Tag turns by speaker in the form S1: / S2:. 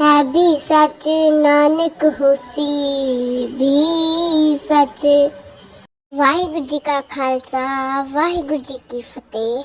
S1: ਹੈ ਵੀ ਸੱਚ ਨਾਨਕ ਹੋਸੀ, ਵੀ ਸੱਚ। ਵਾਹਿਗੁਰੂ ਜੀ ਕਾ ਖਾਲਸਾ, ਵਾਹਿਗੁਰੂ ਜੀ ਕੀ ਫਤਿਹ।